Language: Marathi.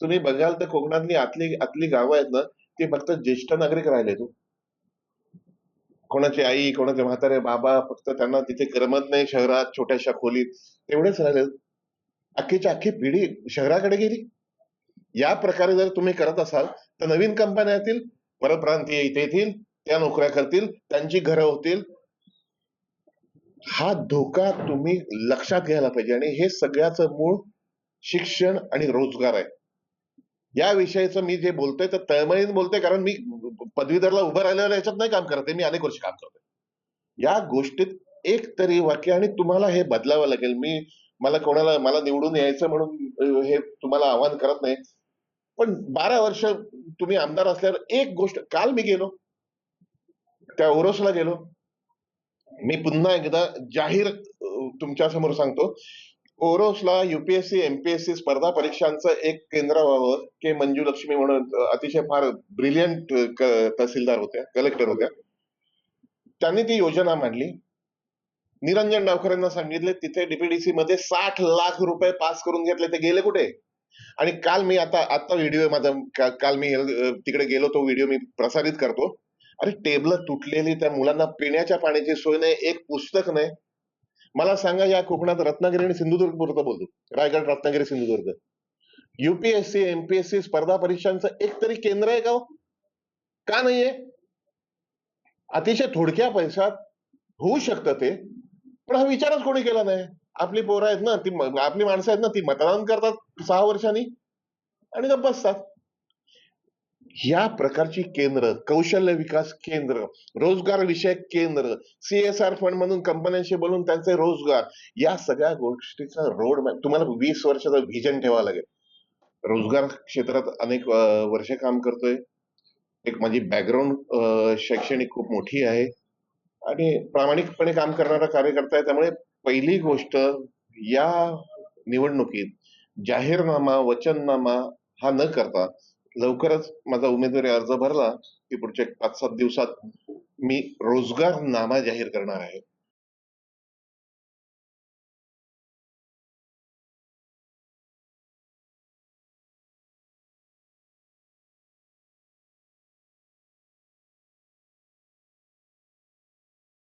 तुम्ही बघाल तर कोकणातली आतली आतली गावं आहेत ना ती फक्त ज्येष्ठ नागरिक राहिले तू. कोणाची आई कोणाचे म्हातारे बाबा फक्त त्यांना तिथे करमत नाही शहरात छोट्याशा खोलीत. तेवढेच राहिले. अख्खीच्या अख्खी पिढी शहराकडे गेली. या प्रकारे जर तुम्ही करत असाल तर नवीन कंपन्या येतील परप्रांतीय इथे येतील त्या नोकऱ्या करतील त्यांची घरं होतील. हा धोका तुम्ही लक्षात घ्यायला पाहिजे. आणि हे सगळ्याचं मूळ शिक्षण आणि रोजगार आहे. या विषयाचं मी जे बोलतोय तर तळमळीने बोलतोय कारण मी पदवीधरला उभं राहिलेलं याच्यात नाही काम करते मी अनेक वर्ष काम करतोय. या गोष्टीत एक तरी वाक्य आणि तुम्हाला हे बदलावं लागेल. मी मला कोणाला मला निवडून यायचं म्हणून हे तुम्हाला आवाहन करत नाही. पण बारा वर्ष तुम्ही आमदार असल्यावर एक गोष्ट काल मी गेलो. त्या ओरोसला गेलो. मी पुन्हा एकदा जाहीर तुमच्यासमोर सांगतो ओरोसला युपीएससी एमपीएससी स्पर्धा परीक्षांचं एक केंद्र व्हावं के मंजू लक्ष्मी म्हणून अतिशय फार ब्रिलियंट तहसीलदार होत्या कलेक्टर होत्या. त्यांनी ती योजना मांडली. निरंजन डावकरांना सांगितले तिथे डीपीडीसी मध्ये साठ लाख रुपये पास करून घेतले ते गेले कुठे? आणि काल मी आता आता व्हिडिओ माझा का- काल मी तिकडे गेलो तो व्हिडिओ मी प्रसारित करतो. अरे टेबल तुटलेली त्या मुलांना पिण्याच्या पाण्याची सोय नाही एक पुस्तक नाही. मला सांगा या कोकणात रत्नागिरी आणि सिंधुदुर्ग पुरतं बोलतो. रायगड रत्नागिरी सिंधुदुर्ग. युपीएससी एमपीएससी स्पर्धा परीक्षांचं एक तरी केंद्र आहे का हो? का नाहीये? अतिशय थोडक्या पैशात होऊ शकतं ते पण हा विचारच कोणी केला नाही. आपली पोरं आहेत ना ती आपली माणसं आहेत ना ती मतदान करतात सहा वर्षांनी आणि बसतात. या प्रकारची केंद्र कौशल्य विकास केंद्र रोजगार विषयक केंद्र सीएसआर फंड मधून कंपन्यांशी बोलून त्यांचे रोजगार या सगळ्या गोष्टीचा रोड मॅप तुम्हाला वीस वर्षाचा व्हिजन ठेवा लागेल. रोजगार क्षेत्रात अनेक वर्ष काम करतोय. एक माझी बॅकग्राऊंड शैक्षणिक खूप मोठी आहे. आणि प्रामाणिकपणे काम करणारा कार्यकर्ता आहे. त्यामुळे पहिली गोष्ट या निवडणुकीत जाहीरनामा वचननामा हा न करता लवकरच माझा उमेदवारी अर्ज भरला की पुढच्या एक पाच सात दिवसात मी रोजगार नामा जाहीर करणार आहे.